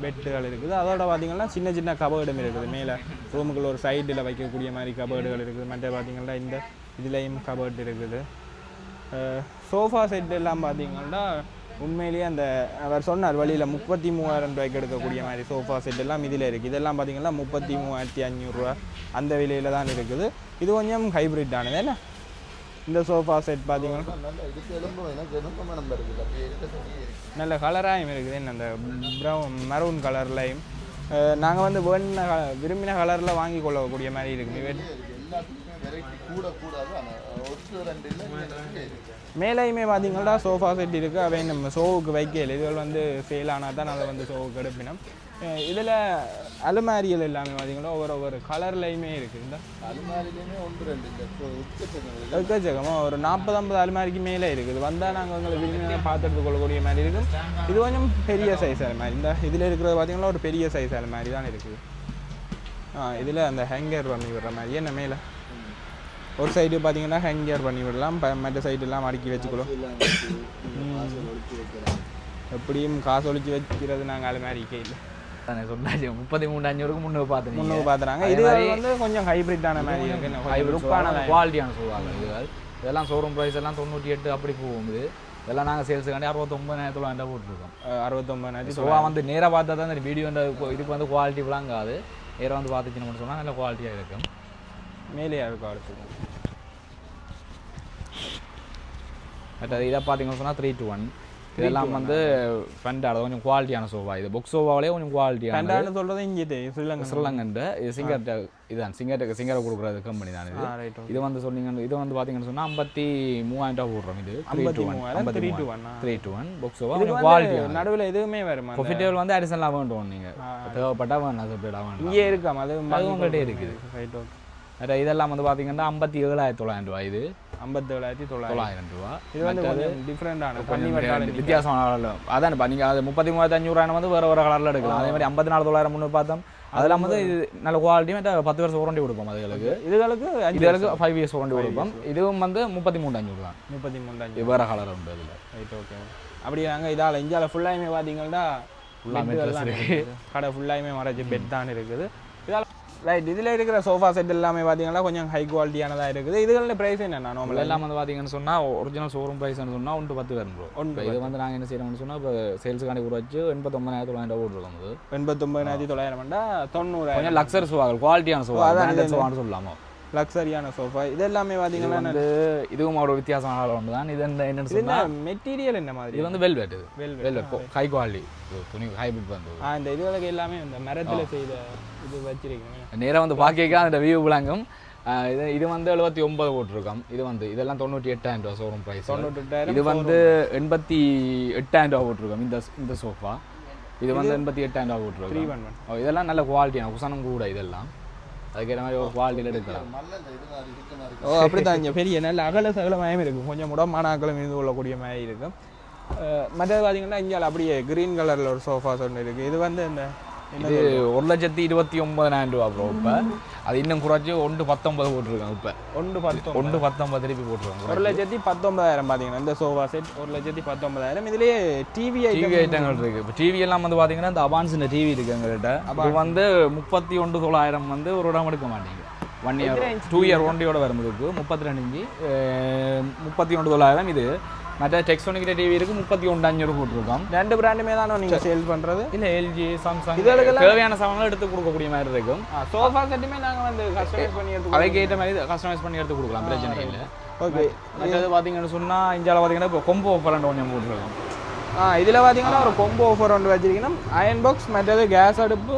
[SPEAKER 2] பெட்டுகள் இருக்குது. அதோட பார்த்தீங்கன்னா சின்ன சின்ன கபர்டும் இருக்குது. மேலே ரூமுக்குள்ள ஒரு சைடில் வைக்கக்கூடிய மாதிரி கபர்டுகள் இருக்குது. மற்ற பார்த்தீங்கன்னா இந்த இதுலேயும் கபர்ட் இருக்குது. சோஃபா செட் எல்லாம் பார்த்தீங்கன்னா உண்மையிலேயே அந்த அவர் சொன்னார் வழியில் முப்பத்தி மூவாயிரம் ரூபாய்க்கு எடுக்கக்கூடிய மாதிரி சோஃபா செட் எல்லாம் இதில் இருக்குது இதெல்லாம் பார்த்தீங்கன்னா முப்பத்தி மூவாயிரத்தி அஞ்சூறுரூவா அந்த விலையில் தான் இருக்குது. இது கொஞ்சம் ஹைப்ரிட் ஆனது என்ன? இந்த சோஃபா செட் பார்த்தீங்கன்னா
[SPEAKER 3] நல்ல இருக்குது
[SPEAKER 2] கலராகவும் இருக்குது. என்ன அந்த ப்ரௌன் மரூன் கலர்லையும் நாங்கள் வந்து வேணுன விரும்பின கலரில் வாங்கி கொள்ளக்கூடிய மாதிரி இருக்குது. மேலேயுமே பார்த்தீங்கன்னா சோஃபா செட் இருக்குது அவை நம்ம ஷோவுக்கு வைக்கல இதுகள் வந்து சேல் ஆனால் தான் அதை வந்து ஷோவுக்கு எடுப்பினோம். இதில் அலுமாரிகள் எல்லாமே பார்த்தீங்கன்னா ஒவ்வொரு ஒவ்வொரு கலர்லையுமே இருக்குது இந்த
[SPEAKER 3] அலுமாரிலையுமே ஒன்று ரெண்டு
[SPEAKER 2] எக்கச்சக்கமாக ஒரு நாற்பது ஐம்பது அலுமாரிக்கு மேலே இருக்குது. வந்தால் நாங்கள் உங்களை விரும்பி பார்த்து எடுத்துக்கொள்ளக்கூடிய மாதிரி இருக்கும். இது கொஞ்சம் பெரிய சைஸ் அலுமாரி. இந்த இதில் இருக்கிறது பார்த்தீங்கன்னா ஒரு பெரிய சைஸ் அலுமாரி தான் இருக்குது. ஆ இதில் அந்த ஹேங்கர் பண்ணி விடுற மாதிரி. என்ன மேலே? ஒரு சைடு பார்த்தீங்கன்னா ஹேங்கர் பண்ணி விடலாம். மற்ற சைடெல்லாம் அடுக்கி வச்சுக்கலாம் எப்படியும் காசு ஒழிச்சு வைக்கிறது நாங்கள் அலுமாரிக்கே இல்லை.
[SPEAKER 1] தானே சொன்னாச்சு. முப்பத்தி மூணு அஞ்சூறுக்கு முன்னூறு பார்த்து
[SPEAKER 2] முன்னூறு பார்த்துறாங்க
[SPEAKER 1] அதே
[SPEAKER 2] இது
[SPEAKER 1] மாதிரி
[SPEAKER 2] வந்து கொஞ்சம் ஹைப்ரிட்டான மாதிரி இருக்கு
[SPEAKER 1] குவாலிட்டியான சொல்லுவாங்க. இது இதெல்லாம் ஷோரூம் ப்ரைஸ் எல்லாம் தொண்ணூற்றி எட்டு அப்படி போகுது இதெல்லாம் நாங்கள் சேல்ஸுக்காண்டி அறுபத்தொம்பதாயிரத்துல வேண்டாம் போட்டிருக்கோம்.
[SPEAKER 2] அறுபத்தொம்பதாயிரத்தி
[SPEAKER 1] ஸோ வந்து நேராக பார்த்தா தான் இந்த வீடியோ இதுக்கு வந்து குவாலிட்டி விளங்காது. நேராக வந்து பார்த்துச்சுன்னு சொன்னால் நல்ல குவாலிட்டியாக இருக்கும்.
[SPEAKER 2] மேலேயா இருக்கும் அடுத்தது
[SPEAKER 1] பட் இதை பார்த்தீங்கன்னு சொன்னால் த்ரீ டு ஒன் இதெல்லாம் வந்து ஃபண்டாக கொஞ்சம் குவாலிட்டியான சோஃபா இது புக் சோஃபாவிலே கொஞ்சம் குவாலிட்டியான
[SPEAKER 2] ரெண்டாண்டு சொல்றது இங்கே ஸ்ரீலங்கா
[SPEAKER 1] ஸ்ரீலங்கன்ட்டு. இது சிங்கர்ட்ட இதுதான் சிங்கர்ட்ட சிங்கரை கொடுக்குறது கம்பெனி தான் இது. இது வந்து சொன்னீங்க இது வந்து பார்த்தீங்கன்னு சொன்னால் ஐம்பத்தி மூவாயிரம் ரூபா போடுறோம் இது.
[SPEAKER 2] ஐம்பத்தி மூவாயிரம் three two one
[SPEAKER 1] three two one book sofa கொஞ்சம்
[SPEAKER 2] வந்து
[SPEAKER 1] குவாலிட்டியான
[SPEAKER 2] நடுவில் எதுவுமே வருமா
[SPEAKER 1] ப்ரொஃபிட்டபிள் வந்து அடிஷனலாக வேண்டும் நீங்கள் தேவைப்பட்டா வேணும் செப்பரேட்டாக வேணும்.
[SPEAKER 2] இங்கே இருக்காம அது
[SPEAKER 1] அது உங்கள்கிட்ட இருக்குது.
[SPEAKER 2] ரைட் ஓகே
[SPEAKER 1] இதெல்லாம் வந்து பார்த்தீங்கன்னா ஐம்பத்தி ஏழாயிரத்தி தொள்ளாயிரம் ரூபா இது.
[SPEAKER 2] ஐம்பத்தேழாயிரத்தி தொள்ளாயிரம்.
[SPEAKER 1] தொள்ளாயிரம். ரூபா
[SPEAKER 2] இது வந்து கொஞ்சம் டிஃப்ரெண்டான தண்ணி
[SPEAKER 1] வித்தியாசமான கலர்ல அதான் இப்போ நீங்கள் அது முப்பத்தி மூவாயிரத்தி அஞ்சூறு வந்து வேறு வேறு கலரில் எடுக்கலாம். அதே மாதிரி ஐம்பத்தி நாலு தொள்ளாயிரம் முன்னூறு பார்த்தோம். அதெல்லாம் வந்து இது நல்ல குவாலிட்டி மற்ற பத்து வருஷம் வாரண்டி கொடுப்போம் அதுகளுக்கு.
[SPEAKER 2] இதுகளுக்கு அஞ்சு
[SPEAKER 1] இதுகளுக்கு ஃபைவ் இயர்ஸ் வாரண்டி கொடுப்போம். இதுவும் வந்து முப்பத்தி மூணு அஞ்சூறு தான்.
[SPEAKER 2] முப்பத்தி மூணு அஞ்சு
[SPEAKER 1] வேறு கலர் உண்டு அதில்
[SPEAKER 2] ரைட் ஓகே அப்படி நாங்கள் இதால் இந்தியாவில் ஃபுல்லாயுமே பார்த்தீங்கன்னா. இருக்குது. கடை ஃபுல்லாயுமே மறைச்சி பெட் தான் இருக்குது. இதால் ரைட் இதில் இருக்கிற சோஃபா செட் எல்லாமே பார்த்தீங்கன்னா கொஞ்சம் ஹை குவாலிட்டியானதாக இருக்குது. இதுகளில் ப்ரைஸ் என்னண்ணா நார்மலாக
[SPEAKER 1] எல்லாம் வந்து பார்த்தீங்கன்னு சொன்னால் ஒரிஜினல் ஷோரூம் ப்ரைஸ்னு சொன்னால் ஒன்று பத்து வரும் ப்ரோ
[SPEAKER 2] ஒன்று
[SPEAKER 1] இது வந்து நாங்கள் என்ன செய்யறோம்னு சொன்னால் இப்போ சேல்ஸுக்காண்டி வச்சு எண்பத்தொம்பதாயிரத்தி தொள்ளாயிரம் போட்டுருக்கோம் அது
[SPEAKER 2] எண்பத்தொம்பதாயிரத்தி தொள்ளாயிரம்டா தொண்ணூறாயிரம்.
[SPEAKER 1] கொஞ்சம் லக்ஸரி சோவாக்கள் குவாலிட்டியான சோவா
[SPEAKER 2] அதான்
[SPEAKER 1] சொல்லலாமா?
[SPEAKER 2] லக்ஸரியான சோஃபா இது எல்லாமே
[SPEAKER 1] இது
[SPEAKER 2] பார்த்தீங்கன்னா
[SPEAKER 1] வந்து இதுவும் ஒரு வித்தியாசமான ஒன்று தான். இது என்ன என்னன்னு
[SPEAKER 2] இது என்ன
[SPEAKER 1] சொன்னால்
[SPEAKER 2] மெட்டீரியல் என்ன மாதிரி?
[SPEAKER 1] இது வந்து வெல்வெட் இது.
[SPEAKER 2] Velvet.
[SPEAKER 1] வெல்வெட் ஹை குவாலிட்டி துணி ஹைபிரிட் வந்து.
[SPEAKER 2] ஆ இந்த இதுகளுக்கு எல்லாமே இந்த மரத்தில் செய்த இது வச்சிருக்கேன்
[SPEAKER 1] நேராக வந்து பார்க்க அந்த வியூ விளங்கும். இது இது வந்து எழுபத்தி ஒன்பது போட்டிருக்கோம். இது வந்து இதெல்லாம் தொண்ணூற்றி எட்டாயிரம் ரூபா ஷோரூம் ப்ரைஸ்
[SPEAKER 2] தொண்ணூற்றெட்டாயிரம்
[SPEAKER 1] இது வந்து எண்பத்தி எட்டாயிரம் ரூபா போட்டிருக்கோம் இந்த இந்த சோஃபா இது வந்து எண்பத்தி எட்டாயிரம் ரூபா போட்டிருக்கோம். இதெல்லாம் நல்ல குவாலிட்டியான குசனம் கூட இதெல்லாம். அதுக்கேற்ற மாதிரி ஒரு குவாலிட்டியில் எடுக்கலாம்.
[SPEAKER 2] ஓ அப்படித்தான். இங்கே பெரிய நல்ல அகல சகலமாயும் இருக்கும். கொஞ்சம் முடமான அகலம் இருந்து கொள்ளக்கூடிய மாதிரி இருக்கும். அஹ் மற்றது பார்த்தீங்கன்னா இங்கே அப்படியே கிரீன் கலரில் ஒரு சோஃபாஸ் ஒன்று இருக்குது இது வந்து இந்த
[SPEAKER 1] இது ஒரு லட்சத்தி இருபத்தி ஒன்பதாயிரம் ரூபா ப்ரோ இப்போ. அது இன்னும் குறைச்சி ஒன்று பத்தொன்பது போட்டிருக்கோம் இப்போ.
[SPEAKER 2] ஒன்று பத்து
[SPEAKER 1] ஒன்று பத்தொன்பது திருப்பி போட்டிருக்காங்க
[SPEAKER 2] ஒரு லட்சத்தி பத்தொன்பதாயிரம் பார்த்தீங்கன்னா இந்த சோஃபா செட் ஒரு லட்சத்தி பத்தொன்பதாயிரம். இதுலேயே டிவி
[SPEAKER 1] டிவி ஐட்டங்கள் இருக்கு. இப்போ டிவி எல்லாம் வந்து பாத்தீங்கன்னா இந்த அபான்ஸ் இந்த டிவி இருக்கு எங்ககிட்ட இது வந்து முப்பத்தி ஒன்று தொள்ளாயிரம் வந்து ஒரு இடம் எடுக்க மாட்டீங்க. ஒன் இயர் டூ இயர் ஒன்றியோட வரும் இதுக்கு முப்பத்தி ரெண்டு இஞ்சி முப்பத்தி ஒன்று தொள்ளாயிரம் இது. மற்ற டெக்ஸோனிக்கிட்ட டிவி இருக்கு முப்பத்தி ஒன்று அஞ்சூறு போட்டிருக்கோம்
[SPEAKER 2] ரெண்டு பிராண்டுமே தானே நீங்கள் சேல் பண்ணுறது
[SPEAKER 1] இல்ல எல்ஜி சாம்சங்
[SPEAKER 2] இதுகளுக்கெல்லாம்
[SPEAKER 1] தேவையான சாமான்கள் எடுத்து கொடுக்கக்கூடிய மாதிரி இருக்கும்
[SPEAKER 2] சோஃபா செட்டுமே நாங்கள் வந்து கஸ்டமைஸ் பண்ணி எடுத்து
[SPEAKER 1] அதுக்கு ஏற்ற மாதிரி கஸ்டமைஸ் பண்ணி எடுத்து கொடுக்கலாம் பிரச்சனை இல்லை
[SPEAKER 2] ஓகே
[SPEAKER 1] மற்றது பார்த்தீங்கன்னு சொன்னா இந்தியாவில் பார்த்தீங்கன்னா இப்போ கொம்போ ஆஃபர் கொஞ்சம் போட்டிருக்கோம்
[SPEAKER 2] ஆ இதில் பார்த்தீங்கன்னா ஒரு கொம்போ ஆஃபர் ஒன்று வச்சிருக்கீங்கன்னா அயன் பாக்ஸ் மற்றது கேஸ் அடுப்பு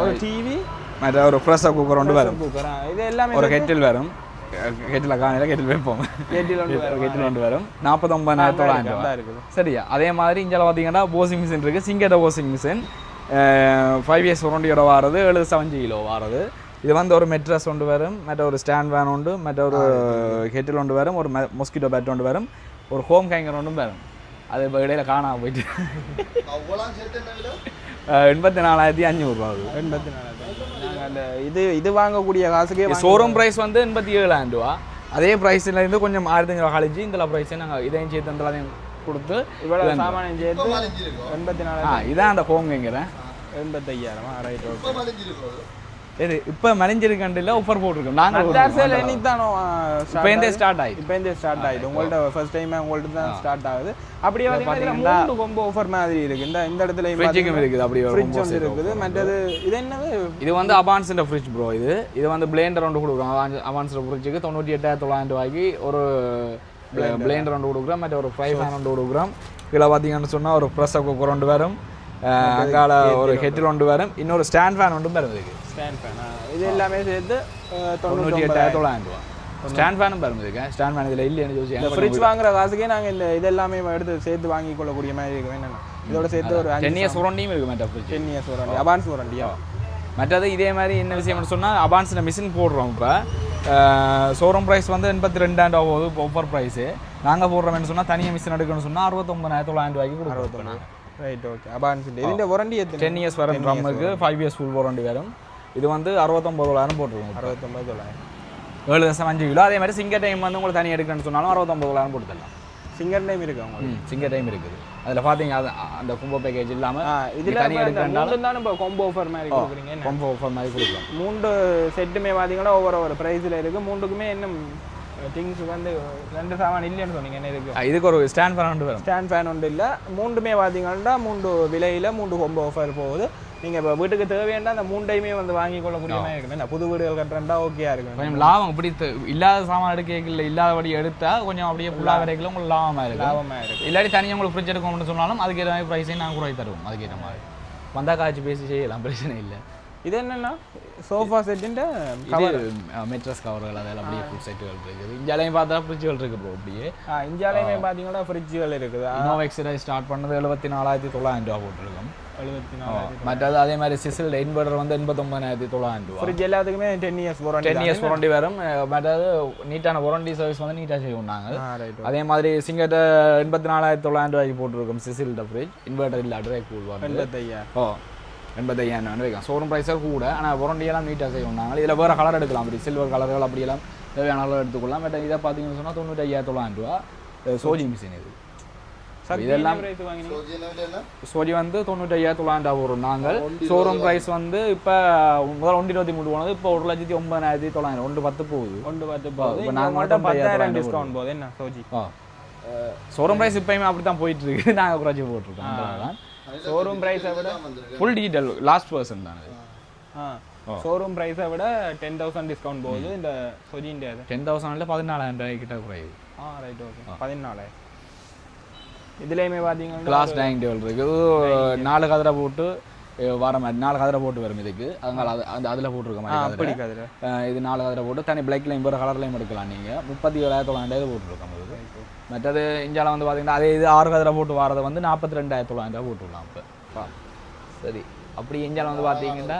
[SPEAKER 2] ஒரு டிவி
[SPEAKER 1] மற்ற ஒரு ப்ரெஷர் குக்கர் ஒன்று வரும்
[SPEAKER 2] குக்கர் இது எல்லாமே
[SPEAKER 1] ஒரு கெட்டில் வரும் கெட்டில் காணையில் கெட்டில் வைப்போம்
[SPEAKER 2] கேட்டில்
[SPEAKER 1] கெட்டில் ஒன்று வரும் நாற்பத்தொம்பதாயிரத்தி தொள்ளாயிரம்
[SPEAKER 2] இருக்குது
[SPEAKER 1] சரியா? அதே மாதிரி இங்கே பார்த்தீங்கன்னா வாஷிங் மிஷின் இருக்குது சிங்கட வாஷிங் மிஷின் ஃபைவ் இயர்ஸ் உரண்டியோட வாரது எழுபது செவன் கிலோ வாரது. இது வந்து ஒரு மெட்ரஸ் ஒன்று வரும். மற்ற ஒரு ஸ்டாண்ட் வேன் உண்டு. மற்ற ஒரு ஹெட்டில் ஒன்று வரும். ஒரு மொஸ்கிட்டோ பேட் ஒன்று வரும். ஒரு ஹோம் ஹேங்கர் ஒன்றும் வரும். அது இப்போ இடையில காணாம போயிட்டு. எண்பத்தி நாலாயிரத்தி அஞ்சூறுரூவா அது
[SPEAKER 2] எண்பத்தி நாலு நாங்கள் அந்த இது இது வாங்கக்கூடிய காசுக்கே
[SPEAKER 1] ஷோரூம் ப்ரைஸ் வந்து எண்பத்தி ஏழாயிரம் ரூபா. அதே ப்ரைஸ்ல இருந்து கொஞ்சம் ஆயிரத்தி கழிச்சு இந்த ப்ரைஸை நாங்கள் இதையும் சேர்த்து அந்த அதையும் கொடுத்து
[SPEAKER 2] இவ்வளவு சாமானியம் சேர்த்து எண்பத்தி நாலு
[SPEAKER 1] இதான் அந்த ஹோம் கேங்கிறேன்
[SPEAKER 2] எண்பத்தையாயிரமா ரைட் ஓகே
[SPEAKER 1] இது இப்போ மறைஞ்சிருக்கண்டில் ஆஃபர் போட்டிருக்கோம். நாங்கள்
[SPEAKER 2] அட்டார்சல் என்னைத்தானோ
[SPEAKER 1] இப்போ இருந்தே ஸ்டார்ட் ஆயிடுச்சு.
[SPEAKER 2] இப்போ இந்த ஸ்டார்ட் ஆயிடுது உங்கள்ட்ட ஃபர்ஸ்ட் டைம் உங்கள்ட்ட தான் ஸ்டார்ட் ஆகுது. அப்படியே பார்த்தீங்கன்னா கொம்போ ஆஃபர் மாதிரி இருக்கு. இந்த இந்த இடத்துல
[SPEAKER 1] ஃப்ரிட்ஜுக்கும் இருக்குது. அப்படி ஒரு
[SPEAKER 2] ஃப்ரிட்ஜ்
[SPEAKER 1] set
[SPEAKER 2] இருக்குது. மற்றது இது என்னது?
[SPEAKER 1] இது வந்து அபான்ஸின் ஃப்ரிட்ஜ் ப்ரோ இது. இது வந்து பிளேண்டர் ஒன்று கொடுக்குறோம். அபான்ஸ் ஃப்ரிட்ஜுக்கு தொண்ணூற்றி எட்டாயிரத்தி தொள்ளாயிரம் ரூபாய்க்கு ஒரு பிளேண்டர் ஒன்று கொடுக்குறோம். மற்ற ஒரு ஃப்ரை ஃபேன் ஒன்று கொடுக்குறோம். கீழே பார்த்தீங்கன்னு சொன்னால் ஒரு ப்ரெஷர் குக்கர் ஒன்று வரும் அங்கால ஒரு ஹெட்டில் ஒன்று வரும் இன்னொரு ஸ்டாண்ட் ஃபேன் ஒன்றும் வரும் இதுக்கு
[SPEAKER 2] ஸ்டாண்ட் ஃபேன் இது எல்லாமே சேர்த்து
[SPEAKER 1] தொண்ணூற்றி எட்டாயிரத்தி தொள்ளாயிரம் ரூபா ஸ்டாண்ட் ஃபேனும் வரும் இதுக்கு ஸ்டாண்ட் ஃபேன் இதில் இல்லைன்னு யோசிச்சு
[SPEAKER 2] ஃப்ரிட்ஜ் வாங்குற காசுக்கே நாங்கள் இந்த இது எல்லாமே எடுத்து சேர்த்து வாங்கி கொள்ளக்கூடிய மாதிரி இருக்கு என்னென்ன இதோட சேர்த்து ஒரு
[SPEAKER 1] டென் இயர்ஸ் வாரண்டியும் மற்ற ஃப்ரிட்ஜ்
[SPEAKER 2] டென் இயர்ஸ் வாரண்டி அபான்ஸ் வாரண்டியா
[SPEAKER 1] மற்றது இதே மாதிரி என்ன விஷயம்னு சொன்னால் அபான்ஸில் மிஷின் போடுறோம் இப்போ ஷோரூம் ப்ரைஸ் வந்து எண்பத்தி ரெண்டாயிரம் ரூபா போகுது ஒவ்வொரு ப்ரைஸு நாங்கள் போடுறோம்னு சொன்னால் தனியாக மிஷின் எடுக்கணும்னு சொன்னால் அறுபத்தொம்பதாயிரத்தி தொள்ளாயிரம் ரூபாய்க்கு கொடுக்குறோம்
[SPEAKER 2] ரைட் ஓகே அபான்ஸ் இதுஇந்த வாரண்டி
[SPEAKER 1] டென் இயர்ஸ் வரும் ட்ரம்முக்கு ஃபைவ் இயர்ஸ் ஃபுல் வாரண்டி வரும் இது வந்து அறுபத்தொம்பது தொள்ளாயிரம் போட்டுருவோம்
[SPEAKER 2] அறுபத்தொம்பது தொள்ளாயிரம்
[SPEAKER 1] ஏழு தசம் அஞ்சு கிலோ. அதே மாதிரி சிங்கர் டைம் வந்து உங்களுக்கு தனியாக எடுக்கணும்னு சொன்னாலும் அறுபத்தொம்பது தொள்ளாயிரம் போட்டுக்கலாம்
[SPEAKER 2] சிங்கர் டைம் இருக்கு உங்களுக்கு?
[SPEAKER 1] ம் சிங்கர் டைம் இருக்குது. அதில் பார்த்தீங்க அது அந்த கும்போ பேக்கேஜ் இல்லாமல்
[SPEAKER 2] இதில்
[SPEAKER 1] தனியாக எடுக்கிறனால
[SPEAKER 2] தான் இப்போ கொம்போ ஆஃபர் மாதிரி கொடுக்குறீங்க?
[SPEAKER 1] கொம்போ ஆஃபர் மாதிரி கொடுக்கலாம்.
[SPEAKER 2] மூன்று செட்டுமே பார்த்தீங்கன்னா ஒவ்வொரு ஒரு ப்ரைஸில் இருக்குது மூன்றுக்குமே இன்னும் திங்ஸ் வந்து ரெண்டு சாமான் இல்லைன்னு சொன்னீங்க என்ன இருக்கு?
[SPEAKER 1] இதுக்கு ஒரு ஸ்டாண்ட் ஃபேன் வரும்
[SPEAKER 2] ஸ்டாண்ட் ஃபேன் ஒன்று இல்லை. மூன்றுமே பார்த்தீங்கன்னா மூன்று விலையில் மூன்று கொம்போ ஆஃபர் போகுது. நீங்கள் இப்போ வீட்டுக்கு தேவையான அந்த மூண்டையுமே வந்து வாங்கி கொள்ளக்கூடிய மாதிரி இருக்குது என்ன புது வீடுகள் கட்டுறா ஓகேயா இருக்கு
[SPEAKER 1] கொஞ்சம் லாபம். இப்படி இல்லாத சாமான் எடுக்கல இல்லாதபடி எடுத்தா கொஞ்சம் அப்படியே ஃபுல்லாக கிடைக்கல உங்களுக்கு லாபமாக இருக்கும்.
[SPEAKER 2] லாபமாக இருக்கு
[SPEAKER 1] இல்லாட்டி தனியாக உங்களுக்கு ஃப்ரிட்ஜ் எடுக்கணும்னு சொன்னாலும் அதுக்கேற்ற மாதிரி ப்ரைஸையும் நாங்கள் குறை தருவோம். அதுக்கேற்ற மாதிரி. வந்தால் காய்ச்சி பேசி செய்யலாம் பிரச்சனை இல்லை.
[SPEAKER 2] இது என்னன்னா? சோஃபா செட்டுன்ற
[SPEAKER 1] மெட்ரஸ் கவர்கள் அதெல்லாம் அப்படியே ஃபுட் செட்டுகள் இருக்குது. இந்தியாலையும் பார்த்தா ஃப்ரிட்ஜுகள் இருக்குது ப்ரோ அப்படியே.
[SPEAKER 2] இந்தியாலையுமே பார்த்தீங்கன்னா ஃப்ரிட்ஜுகள் இருக்குது.
[SPEAKER 1] இனோவெக்ஸில் ஸ்டார்ட் பண்ணது எழுபத்தி நாலாயிரத்தி தொள்ளாயிரம் ரூபா போட்டிருக்கோம்.
[SPEAKER 2] எழுபத்தி
[SPEAKER 1] மற்றது அதே மாதிரி சிசில் இன்வெர்டர் வந்து எண்பத்தொம்பதாயிரத்தி தொள்ளாயிரம் ரூபா.
[SPEAKER 2] ஃப்ரிட்ஜ் எல்லாத்துக்குமே ten years warranty
[SPEAKER 1] ten years warranty வரும். மற்றது நீட்டான வாரண்டி சர்வீஸ் வந்து நீட்டாக செய்வோம் நாங்கள் அதே மாதிரி சிங்கட்ட எண்பத்தி நாலாயிரத்தி தொள்ளாயிரம் ரூபாய்க்கு போட்டிருக்கோம் சிசில்ட ஃப்ரிட்ஜ் இன்வெர்டர் இல்லை ட்ரைக் கூல் வந்து
[SPEAKER 2] எண்பத்தையா
[SPEAKER 1] ஓ. எண்பத்தையாயிரம் வைக்கலாம் ஷோரூம் ப்ரைஸாக கூட ஆனால் வாரண்டியெல்லாம் நீட்டாக செய்வோம் நாங்கள். இதில் வேறு கலர் எடுக்கலாம். அப்படி சில்வர் கலர்கள் அப்படியெல்லாம் தேவையான அளவு எடுத்துக்கொள்ளலாம். பட் இதை பார்த்தீங்கன்னு சொன்னால் தொண்ணூற்றி ஐயாயிரத்தி தொள்ளாயிரம் ரூபா சோஜி மிஷின் இது.
[SPEAKER 2] இதெல்லாம்
[SPEAKER 3] சோஜி
[SPEAKER 1] வந்து தொண்ணூற்றி தொள்ளாயிரம் ரூபா வரும். நாங்கள் ஷோரூம் ப்ரைஸ் வந்து இப்போ முதல்ல ஒன்று இருபத்தி மூணு போனது இப்போ ஒரு லட்சத்தி ஒன்பதாயிரத்தி தொள்ளாயிரம். ஒன்று பத்து போகுது.
[SPEAKER 2] ஒன்று பத்து
[SPEAKER 1] இப்ப
[SPEAKER 2] போகுது.
[SPEAKER 1] நாங்க
[SPEAKER 2] நாங்கள்
[SPEAKER 1] மட்டும்
[SPEAKER 2] பத்தாயிரம்
[SPEAKER 1] 10,000
[SPEAKER 2] டிஸ்கவுண்ட் போகுது. என்ன சோஜி
[SPEAKER 1] ஷோரூம் ப்ரைஸ் இப்போயுமே அப்படி தான் போயிட்டு இருக்கு. நாங்கள் குறைச்சி போட்டிருக்கோம். அதனால தான்
[SPEAKER 2] ஷோரூம் ப்ரைஸை விட
[SPEAKER 1] ஃபுல் டிஜிட்டல் லாஸ்ட் பர்சன் தான்
[SPEAKER 2] ஆ. ஷோரூம் ப்ரைஸை விட டென் தௌசண்ட் டிஸ்கவுண்ட் போகுது இந்த சொஜிൻ്റെ அது.
[SPEAKER 1] டென் தௌசண்ட்ல பதினாலாயிரம் ரூபாய் கிட்ட குறையுது.
[SPEAKER 2] ஆ ரைட் ஓகே பதினாலு. இதுலேயுமே பார்த்தீங்கன்னா
[SPEAKER 1] கிளாஸ் டைனிங் டேபிள் இருக்குது நாலு கதிரை போட்டு வர மாதிரி நாலு கதிரை போட்டு வரும் இதுக்கு. அதனால அது அந்த அதில் போட்டிருக்க மாதிரி கதிரை. இது நாலு கதிரை போட்டு தனி பிளாக்லையும் வேறு கலர்லையும் எடுக்கலாம் நீங்கள் முப்பத்தி ஏழாயிரத்தி தொள்ளாயிரம் போட்டுருக்கோம் இது. மற்றது இந்தியாவில் வந்து பார்த்தீங்கன்னா அதே இது ஆறு கதிரை போட்டு வரதை வந்து நாற்பத்தி ரெண்டாயிரத்தி தொள்ளாயிரம் ரூபாய் போட்டுடலாம் இப்போ. சரி. அப்படி இந்தியாவில் வந்து பார்த்தீங்கன்னா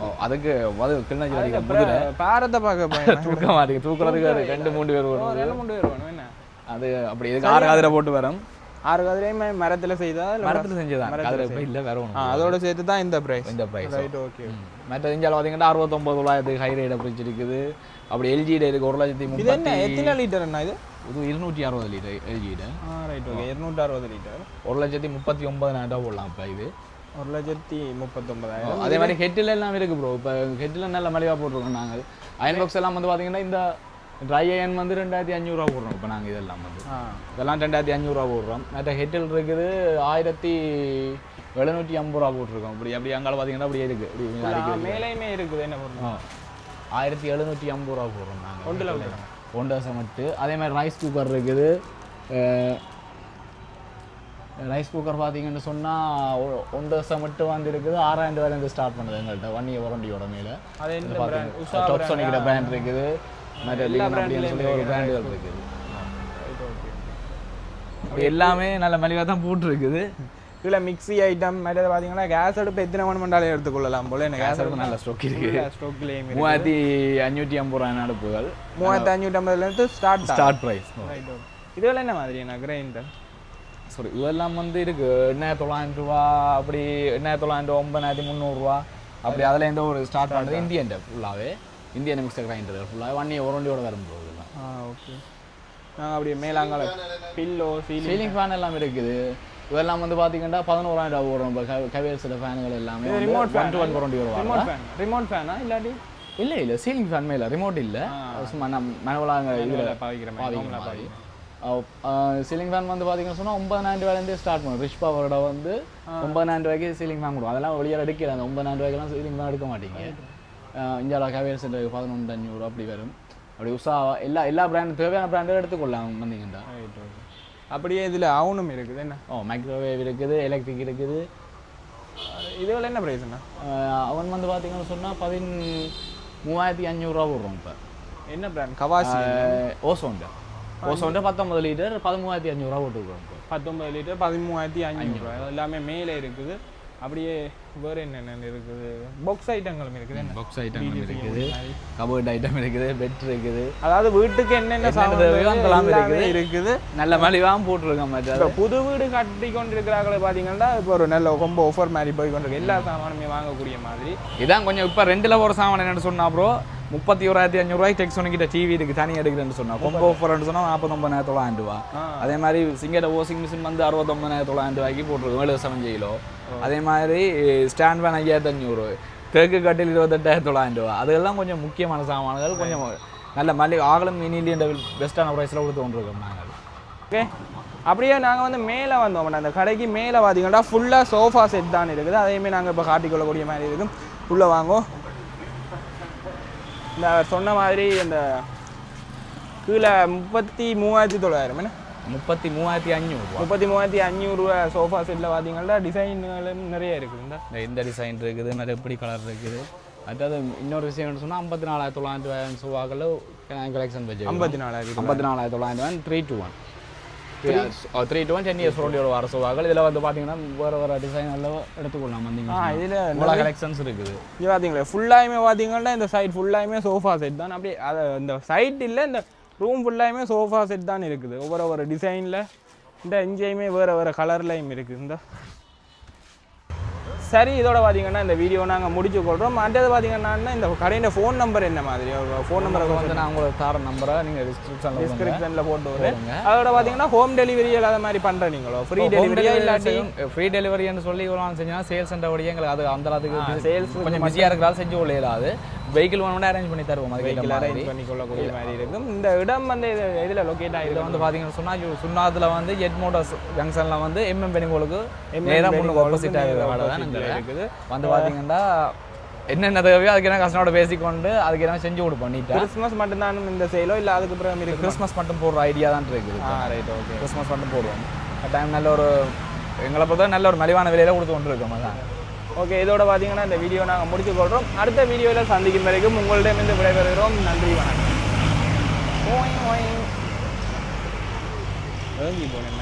[SPEAKER 1] ஓ, அதுக்கு அது கிளிநொச்சி வரைக்கும் குதிரை
[SPEAKER 2] பாரத்தை பார்க்க போய்
[SPEAKER 1] தூக்க மாட்டேங்குது. தூக்குறதுக்கு ரெண்டு மூணு பேர் வரும்
[SPEAKER 2] ரெண்டு மூணு பேர் வேணும் என்ன?
[SPEAKER 1] அது அப்படி இதுக்கு ஆறு கதிரை போட்டு வரும்.
[SPEAKER 2] ஆறு கதிரையுமே மரத்தில் செய்தா
[SPEAKER 1] மரத்தில் செஞ்சதான் கதிரை இல்லை வேற ஒன்று
[SPEAKER 2] அதோட சேர்த்து தான் இந்த ப்ரைஸ்
[SPEAKER 1] இந்த ப்ரைஸ்
[SPEAKER 2] ரைட் ஓகே
[SPEAKER 1] மற்ற இந்தியாவில் பார்த்தீங்கன்னா அறுபத்தொம்பது தொள்ளாயிரத்துக்கு ஹை ரேட் ஃப்ரிட்ஜ் இருக்குது அப்படி எல்ஜியில் இருக்குது ஒரு லட்சத்தி
[SPEAKER 2] இது என்ன? எத்தனை லிட்டர் என்ன இது?
[SPEAKER 1] இது இருநூற்றி அறுபது லிட்டர் எல்ஜியில்
[SPEAKER 2] ரைட் ஓகே இருநூற்றி அறுபது லிட்டர்
[SPEAKER 1] ஒரு லட்சத்தி முப்பத்தி ஒன்பதாயிரம் ரூபா போடலாம் இப்போ இது.
[SPEAKER 2] ஒரு லட்சத்தி முப்பத்தொன்பதாயிரம்.
[SPEAKER 1] அதே மாதிரி ஹெட்டில் எல்லாம் இருக்குது ப்ரோ இப்போ ஹெட்டில் நல்ல மலிவாக போட்டிருக்கோம் நாங்கள் அயன் பாக்ஸ் எல்லாம் வந்து பார்த்தீங்கன்னா இந்த ட்ரை அயன் வந்து ரெண்டாயிரத்தி அஞ்சூறுரூவா போடுறோம். இப்போ நாங்கள் இதெல்லாம் வந்து. இதெல்லாம் ரெண்டாயிரத்தி அஞ்சூறுரூவா போடுறோம். மற்ற ஹெட்டில் இருக்குது ஆயிரத்தி எழுநூற்றி ஐம்பது ரூபா போட்டிருக்கோம். இப்படி அப்படி அங்கால பார்த்தீங்கன்னா அப்படியே இருக்குது இப்படி.
[SPEAKER 2] மேலேயுமே இருக்குது. என்ன
[SPEAKER 1] ஆ. ஆயிரத்தி எழுநூற்றி ஐம்பது ரூபா போடுறோம் நாங்கள்
[SPEAKER 2] ஒன்றில்
[SPEAKER 1] ஒன்றரை சமட்டு அதே மாதிரி ரைஸ் குக்கர் இருக்குது. ரைஸ் குக்கர் பார்த்தீங்கன்னு சொன்னால் ஒன்றரை சமட்டு வந்து இருக்குது. ஆறாயிரம் ரூபாயிலேருந்து ஸ்டார்ட் பண்ணுது எங்கள்கிட்ட ஒன் இயர் வாரண்டியோட மேலே.
[SPEAKER 2] அது என்ன பிராண்ட் உஷா
[SPEAKER 1] டாப் சோனிக்கிற பிராண்ட் இருக்குது. அப்படின்னு சொல்லி ஒரு பிராண்டுகள் இருக்குது எல்லாமே நல்ல மலிவாக தான் போட்டிருக்குது.
[SPEAKER 2] கீழே மிக்ஸி ஐட்டம் மற்றது பார்த்தீங்கன்னா கேஸ் அடுப்பு எத்தனை மணி மண்டாலே எடுத்துக்கொள்ளலாம் போல. என்ன கேஸ் அடுப்பு
[SPEAKER 1] நல்ல ஸ்டோக் இருக்கு.
[SPEAKER 2] ஸ்டோக்லேயும்
[SPEAKER 1] மூவாயிரத்தி அஞ்சூற்றி ஐம்பது ரூபாய் அடுப்புகள்?
[SPEAKER 2] மூவாயிரத்தி அஞ்சூற்றி ஐம்பதுலேருந்து ஸ்டார்ட்
[SPEAKER 1] ஸ்டார்ட் ப்ரைஸ்
[SPEAKER 2] இதெல்லாம் என்ன மாதிரி என்ன கிரைண்டர்
[SPEAKER 1] சாரி இதெல்லாம் வந்து இருக்கு. எண்ணாயிரத்தி தொள்ளாயிரம் ரூபா அப்படி எண்ணாயிரத்தி தொள்ளாயிரம் ஒன்பதாயிரத்தி முந்நூறுரூவா அப்படி அதில் இருந்து ஒரு ஸ்டார்ட் பண்ணுறது இந்தியன் ஃபுல்லாகவே இந்தியன் மிக்சர் கிரைண்டர் ஃபுல்லாக ஒன் இயர் ஒரண்டியோட வரும்போது
[SPEAKER 2] ஆ ஓகே நாங்கள் அப்படியே மேலாங்கால பில்லோ சீலிங்
[SPEAKER 1] சீலிங் ஃபேன் எல்லாம் இருக்குது. இதெல்லாம் வந்து பார்த்தீங்கன்னா பதினோராயிரம் ரூபா வரும் கவேர்ஸில் ஃபேனுகள் எல்லாமே
[SPEAKER 2] remote
[SPEAKER 1] ஒன் டு ஒன் ஒரண்டி வருவாங்க
[SPEAKER 2] ரிமோட் ஃபேன் ரிமோட் ஃபேனா இல்லாட்டி?
[SPEAKER 1] இல்லை இல்லை சீலிங் ஃபேன் மேல ரிமோட் இல்லை. சும்மா நம்ம மேனுவலாக இதில்
[SPEAKER 2] பாவிக்கிற
[SPEAKER 1] மாதிரி சீலிங் ஃபேன் வந்து பார்த்தீங்கன்னு சொன்னால் ஒன்பதாயிரம் ரூபாயிலேருந்தே ஸ்டார்ட் பண்ணும். ரிச் பவரோட வந்து ஒன்பதாயிரம் ரூபாய்க்கு சீலிங் ஃபேன் கொடுக்கும். அதெல்லாம் வெளியே எடுக்கல. அந்த ஒன்பதாயிரம் ரூபாய்க்கெல்லாம் சீலிங் ஃபேன் எடுக்க மாட்டீங்க. இந்தியாவில் கவேர்ஸ் பதினொன்று அஞ்சூறு அப்படி வரும். அப்படி உஷா எல்லா எல்லா பிராண்ட் தேவையான பிராண்டும் எடுத்துக்கொள்ளலாம் வந்தீங்கன்னா
[SPEAKER 2] அப்படியே இதில் அவனும் இருக்குது என்ன?
[SPEAKER 1] ஓ மைக்ரோவேவ் இருக்குது எலக்ட்ரிக் இருக்குது.
[SPEAKER 2] இதுகள் என்ன ப்ரைஸ்ண்ணா
[SPEAKER 1] அவன் வந்து பார்த்தீங்கன்னு சொன்னால் பதின் மூவாயிரத்தி அஞ்சூறுரூவா போடுறோம் இப்போ.
[SPEAKER 2] என்ன பிராண்ட் கவாசி
[SPEAKER 1] ஓசோன்ட ஓசோன்ட பத்தொன்பது லிட்டர் பதிமூவாயிரத்தி அஞ்சூறுரூவா போட்டுருக்கோம் இப்போ.
[SPEAKER 2] பத்தொன்பது லிட்டர் பதிமூவாயிரத்தி அஞ்சூறுரூவா எல்லாமே மேலே இருக்குது. அப்படியே வேறு என்னென்ன இருக்குது? பாக்ஸ் ஐட்டங்களும் இருக்குது என்ன?
[SPEAKER 1] பாக்ஸ் ஐட்டம் இருக்குது. கபோர்ட் ஐட்டம் இருக்குது பெட் இருக்குது.
[SPEAKER 2] அதாவது வீட்டுக்கு என்னென்ன சாமான்
[SPEAKER 1] இருக்குது.
[SPEAKER 2] இருக்குது.
[SPEAKER 1] நல்ல மலிவாகவும் போட்டிருக்கோம் மற்ற
[SPEAKER 2] இப்போ புது வீடு கட்டி கொண்டு இருக்கிறாங்களே பார்த்தீங்கன்னா இப்போ ஒரு நல்ல ரொம்ப ஆஃபர் மாதிரி போய் கொண்டிருக்கு. எல்லா சாமானுமே வாங்கக்கூடிய மாதிரி.
[SPEAKER 1] இதான் கொஞ்சம் இப்போ ரெண்டுல ஒரு சாமான் என்னன்னு சொன்னா ப்ரோ முப்பத்தி ஓராயிரத்தி அஞ்சூறுவாய்க்கு டெக்ஸ் ஒன்றுக்கிட்ட டிவி இருக்கு தனி எடுக்கிறேன்னு சொன்னா. கொம்போ ஆஃபர்னு சொன்னா நாற்பத்தொம்பதாயிரத்தி தொள்ளாயிரம் ரூபா. அதே மாதிரி சிங்கட வாஷிங் மிஷின் வந்து அறுபத்தொம்பதாயிரத்தி தொள்ளாயிரம் ரூபாய்க்கு போட்டிருக்கோம் ஏழு கிலோ அதே மாதிரி ஸ்டாண்ட் ஃபேன் ஐயாயிரத்தி அஞ்சூறு தெற்கு கட்டில் இருபத்தெட்டாயிரத்தி தொள்ளாயிரம் ரூபா அதெல்லாம் கொஞ்சம் முக்கியமான சாமான்கள் கொஞ்சம் நல்ல மல்லி ஆகலம் மினிலியன் பெஸ்ட்டான ப்ரைஸில் கொடுத்து கொண்டிருக்கோம் நாங்கள்
[SPEAKER 2] ஓகே அப்படியே நாங்கள் வந்து மேலே வந்தோம் அந்த கடைக்கு மேலே பார்த்தீங்கன்னா ஃபுல்லாக சோஃபா செட் தான் இருக்குது அதையுமே நாங்கள் இப்போ காட்டிக்கொள்ளக்கூடிய மாதிரி இருக்கும் உள்ளே வாங்கோ இந்த சொன்ன மாதிரி இந்த கீழே முப்பத்தி மூவாயிரத்தி தொள்ளாயிரம் என்ன
[SPEAKER 1] முப்பத்தி மூவாயிரத்தி அஞ்சூறுரூவா
[SPEAKER 2] முப்பத்தி மூவாயிரத்தி அஞ்சூறுரூவா சோஃபா செட்டில் பார்த்தீங்கன்னா டிசைன்களும் நிறைய இருக்குது. இந்த
[SPEAKER 1] இந்த டிசைன் இருக்குது நிறைய எப்படி கலர் இருக்குது. அடுத்தது இன்னொரு விஷயம் என்ன சொன்னால் ஐம்பத்தி நாலாயிரத்தி தொள்ளாயிரத்தி ரூபாய் ரூபாய்களில் கலெக்ஷன் வச்சு
[SPEAKER 2] ஐம்பத்தி நாலாயிரம்
[SPEAKER 1] ஐம்பத்தி நாலாயிரத்தி தொள்ளாயிரத்தி ரூபாய் three two one three two one ten years ஓல்டியோட வர சோவாக்கள் இதில் வந்து பார்த்தீங்கன்னா வேறு வேறு டிசைன் எல்லாம் எடுத்துக்கொள்ளலாம் வந்தீங்க
[SPEAKER 2] ஆ இதில்
[SPEAKER 1] இவ்வளோ கலெக்ஷன்ஸ் இருக்குது.
[SPEAKER 2] இது பார்த்தீங்களா ஃபுல்லாயுமே பார்த்தீங்கன்னா இந்த சைட் ஃபுல்லாயுமே சோஃபா செட் தான். அப்படியே அதை இந்த சைட் இல்லை இந்த ரூம் ஃபுல்லாயுமே சோஃபா செட் தான் இருக்குது. ஒவ்வொரு ஒரு டிசைனில் இந்த எங்கேயுமே வேறு வேறு கலர்லேயும் இருக்குது. இந்த சரி இதோட பார்த்தீங்கன்னா இந்த வீடியோ நாங்கள் முடிச்சு கொள்கிறோம் அடுத்தது பார்த்தீங்கன்னா இந்த கடையின் ஃபோன் நம்பர் என்ன மாதிரி? ஃபோன் நம்பரை
[SPEAKER 1] வந்து நான் உங்களுக்கு தர நம்பரை நீங்கள் டிஸ்கிரிப்ஷனில்
[SPEAKER 2] டிஸ்கிரிப்ஷனில் போட்டு வரேன் அதோட பார்த்தீங்கன்னா ஹோம் டெலிவரி இல்லாத மாதிரி பண்ணுறேன் நீங்களோ? ஃப்ரீ டெலிவரியா இல்லாட்டி?
[SPEAKER 1] ஃப்ரீ டெலிவரின்னு சொல்லி இவ்வளோ செஞ்சோன்னா சேல்ஸ் சென்டர் எங்களுக்கு அது அந்த அளவுக்கு
[SPEAKER 2] sales
[SPEAKER 1] கொஞ்சம் பிஸியாக இருக்கிறால செஞ்சு கொள்ள இயலாது வெஹிக்கிள் வேணும்னா அரேஞ்ச் பண்ணி தருவோம் அதுக்கு
[SPEAKER 2] வெஹிக்கிள் அரேஞ்ச் பண்ணி கொள்ளக்கூடிய மாதிரி இருக்கும். இந்த இடம் வந்து இது இதில் லொக்கேட் ஆகிருக்கு
[SPEAKER 1] வந்து பார்த்தீங்கன்னு சொன்னால் சுண்ணாத்தில் வந்து ஜெட் மோட்டார்ஸ் ஜங்ஷனில் வந்து எம்எம் பெனிகோலுக்கு நேராக முன்னுக்கு ஆப்போசிட்டாக இருக்கிற கடை தான்
[SPEAKER 2] இருக்குது.
[SPEAKER 1] வந்து பார்த்தீங்கன்னா என்னென்ன தேவையோ அதுக்கு என்ன கஸ்டமரோட பேசிக்கொண்டு அதுக்கு என்ன செஞ்சு கொடுப்போம் நீட்டாக
[SPEAKER 2] கிறிஸ்மஸ் மட்டும்தான் இந்த சேலோ இல்லை அதுக்கு பிறகு
[SPEAKER 1] கிறிஸ்மஸ் மட்டும் போடுற ஐடியா தான் இருக்குது.
[SPEAKER 2] ஆ ரைட் ஓகே
[SPEAKER 1] கிறிஸ்மஸ் மட்டும் போடுவோம். டைம் நல்ல ஒரு எங்களை பொறுத்தவரை நல்ல ஒரு மலிவான விலையில கொடுத்து கொண்டு இருக்கோம் அதான்.
[SPEAKER 2] ஓகே இதோட பார்த்தீங்கன்னா இந்த வீடியோ நாங்கள் முடிச்சு கொள்கிறோம் அடுத்த வீடியோவில் சந்திக்கும் வரைக்கும் உங்களிடமிருந்து விடைபெறுகிறோம். நன்றி வணக்கம். ஓய் ஓய். போனேன்